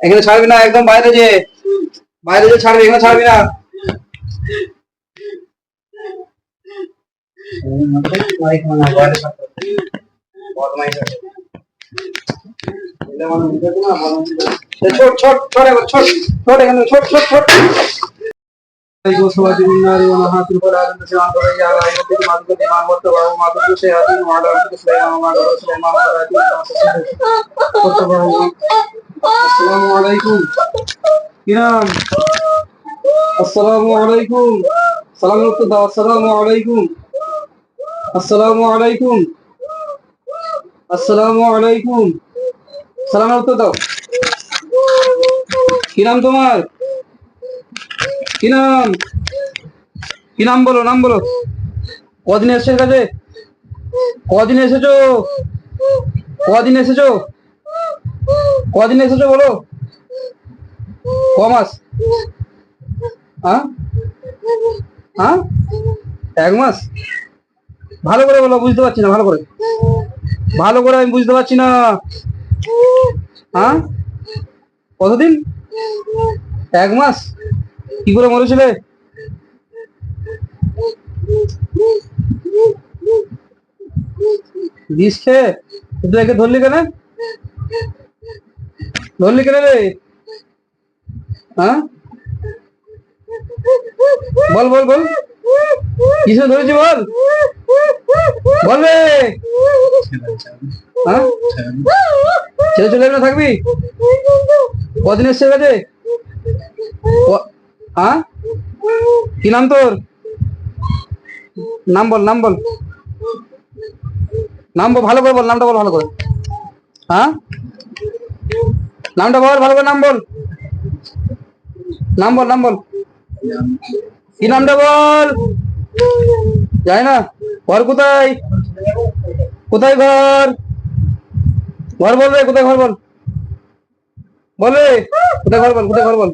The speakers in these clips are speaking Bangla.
এখানে ছাড়বি না একদম বাইরে যে বাইরে যে ছাড়বি এখানে ছাড়বি না মানা মানে ছোট ছোট ছোট ছোট ছোট ছোট ছোট ছোট وصوات النار ونهات الفلاح سمعت رجع على يوم ما تقدم ما واتبع وما تتلو شياطين وعلى ربك سليمان وما قال سليمان ولا السلام عليكم কিরাম আসসালামু আলাইকুম সালাম করতে দাও আসসালামু আলাইকুম আসসালামু আলাইকুম আসসালামু আলাইকুম সালাম করতে দাও কি নাম তোমার কি নাম? কি নাম বলো নাম বলো। কদিন এসেছ কাছে? কদিন এসেছ? কদিন এসেছ? কদিন এসেছ বলো। ক মাস হ্যাঁ হ্যাঁ এক মাস? ভালো করে বলো, বুঝতে পারছি না, ভালো করে। ভালো করে আমি বুঝতে পারছি না। হ্যাঁ কতদিন? এক মাস? কি করে মরেছিলে? বিষ খেয়ে তুই ধরলি কেন? ধরলি কেন রে? হ্যাঁ? বল বল বল। কিসে ধরেছি বল? বল রে। হ্যাঁ? ছেলে চলে না থাকবি? কদিন এসছে কাছে? হ্যাঁ? কি নাম তোর? নাম বল নাম বল। নাম বল, ভালো করে বল, নামটা বল, ভালো করে। হ্যাঁ? নামটা বল, ভালো করে নাম বল। নাম বল নাম বল। কি নামটা বল? যাই না। ঘর কোথায়? কোথায় ঘর? ঘর বল রে, কোথায় ঘর বল? বল রে, কোথায় ঘর বল, কোথায় ঘর বল?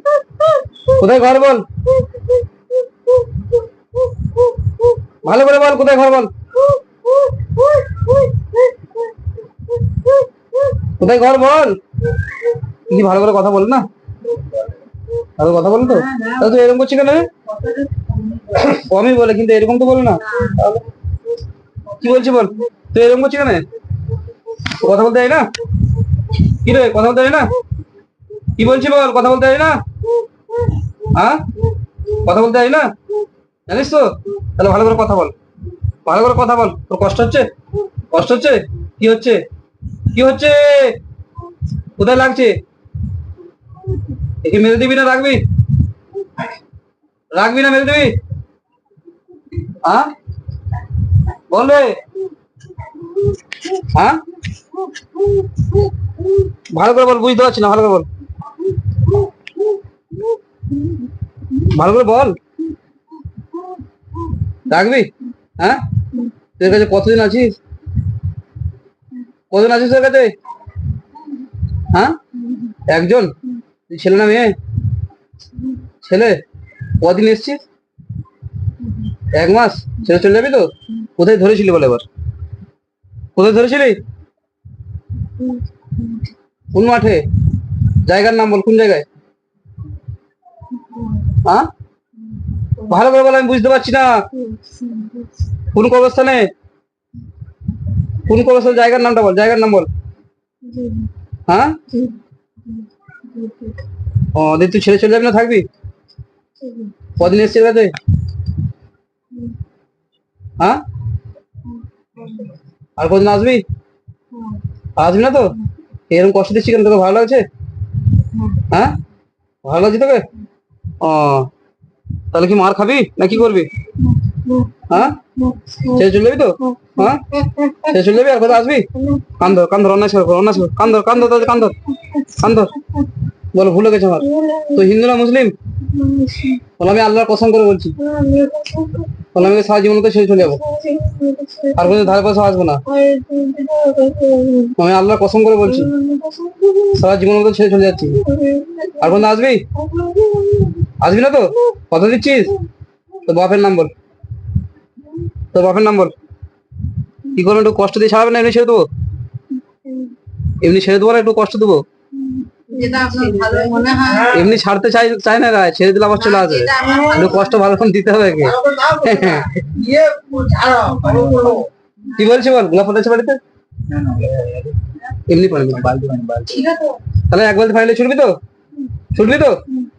কোথায় ঘর বল? ভালো করে বল কোথায় ঘর বল? কোথায় ঘর বল? কি ভালো করে কথা বল না? ভালো কথা বল তো? তাহলে তুই এরকম করছিস কেন? কমই বলে কিন্তু এরকম তো বল না। কি বলছি বল? তুই এরকম করছিস কেন? কথা বলতে যাই না? কি রে কথা বলতে যাই না? কি বলছি বল? কথা বলতে যাই না? হ্যাঁ? কথা বলতে যাই না? জানিস তো? তাহলে ভালো করে কথা বল। ভালো করে কথা বল। তোর কষ্ট হচ্ছে? কষ্ট হচ্ছে? কি হচ্ছে? কি হচ্ছে? কোথায় লাগছে? একে মেরে দিবি না রাখবি? রাখবি না মেরে দিবি? হ্যাঁ? বল রে। হ্যাঁ? ভালো করে বল, বুঝতে পারছি না, ভালো করে বল। ভালো করে বল। রাখবি? হ্যাঁ? তোর কাছে কতদিন আছিস? কতদিন আছিস তোর কাছে? হ্যাঁ? একজন? ছেলে না মেয়ে? ছেলে? কদিন এসছিস? এক মাস? ছেলে চলে যাবি তো? কোথায় ধরেছিলি বলে এবার? কোথায় ধরেছিলি? কোন মাঠে? জায়গার নাম বল, কোন জায়গায়? হ্যাঁ? ভালো করে বল, আমি বুঝতে পারছি না। কোন কবরস্থানে? কোন কবরস্থান? জায়গার নামটা বল, জায়গার নাম বল। হ্যাঁ? ও দিয়ে তুই ছেলে চলে যাবি না, থাকবি? কদিন এসছে হ্যাঁ? আর কদিন আসবি? আসবি না তো? এরকম কষ্ট দিচ্ছি কেন? তোকে ভালো লাগছে? হ্যাঁ? ভালো লাগছে তোকে? ও। তাহলে কি মার খাবি? না কি করবি? হ্যাঁ? চলে যাবি তো? হ্যাঁ? চলে যাবি আর আসবি? আমার। তো হিন্দু না মুসলিম? আমি আল্লাহর কসম করে বলছি। বলো, আমি সারা জীবন তো ছেড়ে চলে যাব। আর কোনো ধারে পাশে আসব না। আমি আল্লাহর কসম করে বলছি। সারা জীবন মতো ছেড়ে চলে যাচ্ছি। আর কোনো আসবি? আসবি না তো? কথা দিচ্ছিস? তোর বাপের নাম বল তোর বাপের নাম বল কি করব একটু কষ্ট দিয়ে ছাড়াবে না এমনি ছেড়ে দেবো? এমনি ছেড়ে দেবো না একটু কষ্ট দেবো? এমনি ছাড়তে চাই চায় না রায় ছেড়ে দিলে আবার চলে আসবে। একটু কষ্ট ভালো করে দিতে হবে একে। কি বলছি বল গোলাপ আছে বাড়িতে? এমনি পারবি তাহলে এক বালতি ফাইনালে ছুটবি তো? ছুটবি তো?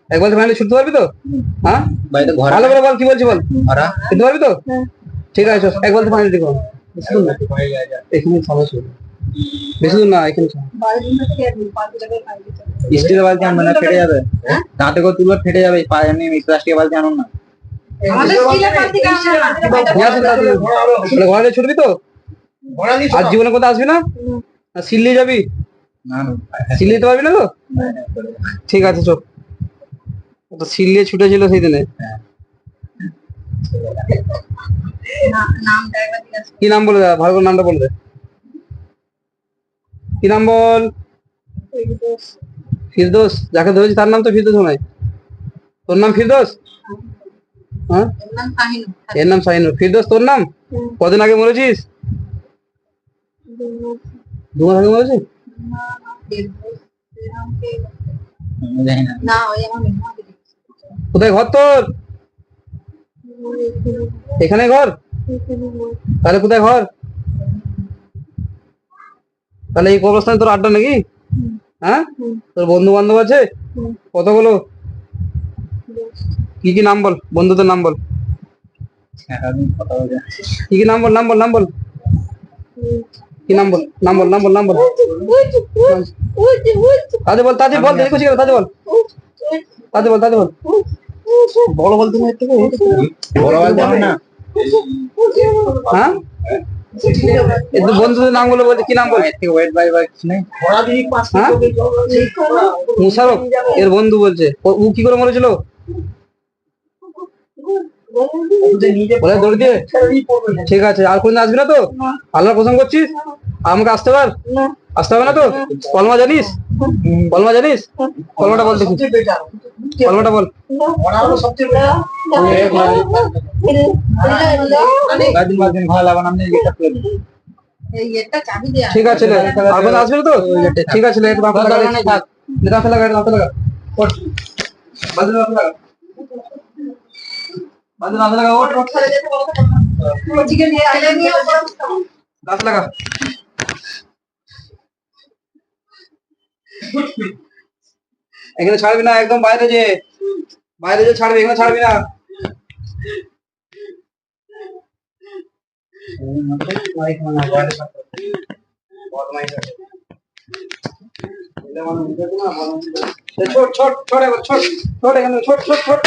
এক বালতি ফাইনালে ছুটতে পারবি তো? হ্যাঁ? ভালো করে বল কি বলছি বল? ভাড়া পারবি তো? ঠিক আছে এক বালতি ফাইনাল দেখো এখানে সবাই বেশি দূর না এখানে স্টিলের বালতি আনবে না ফেটে যাবে? দাঁতে করে তুলবে ফেটে যাবে। এমনি প্লাস্টিকের বালতি আনুন না। ঘরে ছুটবি তো? আর জীবনে কোথাও আসবি না? সিল্লি যাবি? সিল্লি যেতে পারবি না তো? ঠিক আছে ও তো সিল্লিয়ে ছুটেছিল সেই দিনে। জিজ্ঞাসা কি নাম বলে দাদা? ভালো নামটা বলবে। কি নাম বল? ফিরদোস। যাকে ধরেছি তার নাম তো ফিরদোস নয় তোর নাম ফিরদোস? হ্যাঁ। এর নাম শাহিনুর ফিরদোস তোর নাম? কদিন আগে মরেছিস? দু মাস আগে মরেছিস? না না ওই আমার মেহমান কোথায় ঘর তোর? এখানে ঘর? তাহলে কোথায় ঘর? তাহলে এই কবরস্থানে তোর আড্ডা নাকি? হ্যাঁ? তোর বন্ধু বান্ধব আছে কতগুলো কি কি নাম বল? বন্ধুদের নাম বল। কি কি নাম বল? নাম বল নাম বল। কি নাম বল? নাম বল নাম বল নাম বল। তাতে বল তাতে বল দেরি করছি কেন? বল। তাতে বল তাতে বল। বড় থেকে বড় না? হ্যাঁ? বন্ধুদের নামগুলো বলছে কি নাম বল থেকে ওয়েট বাই বাই কিছু নেই হ্যাঁ? মুশারফ এর বন্ধু বলছে। ও- ও কি করে মরেছিল? বলে দৌড় দিয়ে। ঠিক আছে আর কোনদিন আসবি না তো? আল্লাহ প্রসঙ্গ করছিস? আমাকে আসতে পার? আসতে হবে না তো? কলমা জানিস? কলমা জানিস? কলমাটা বল দেখি। কলমাটা বল। ঠিক আছে কোনদিন তো? ঠিক আছে লাগা একটু দাঁতে লাগা ওঠ। বালতি দাঁতে লাগা বালতি দাঁতে লাগা ওঠ, ওঠ। চিকেন দিয়ে আইলে নিয়ে ওপরে উঠতাম। দাঁত লাগা এখানে ছাড়বি না, একদম বাইরে যে বাইরে যে ছাড়বি, এখানে ছাড়বি না। ছোট ছোট ছোট ছোট ছোট ছোট ছোট ছোট।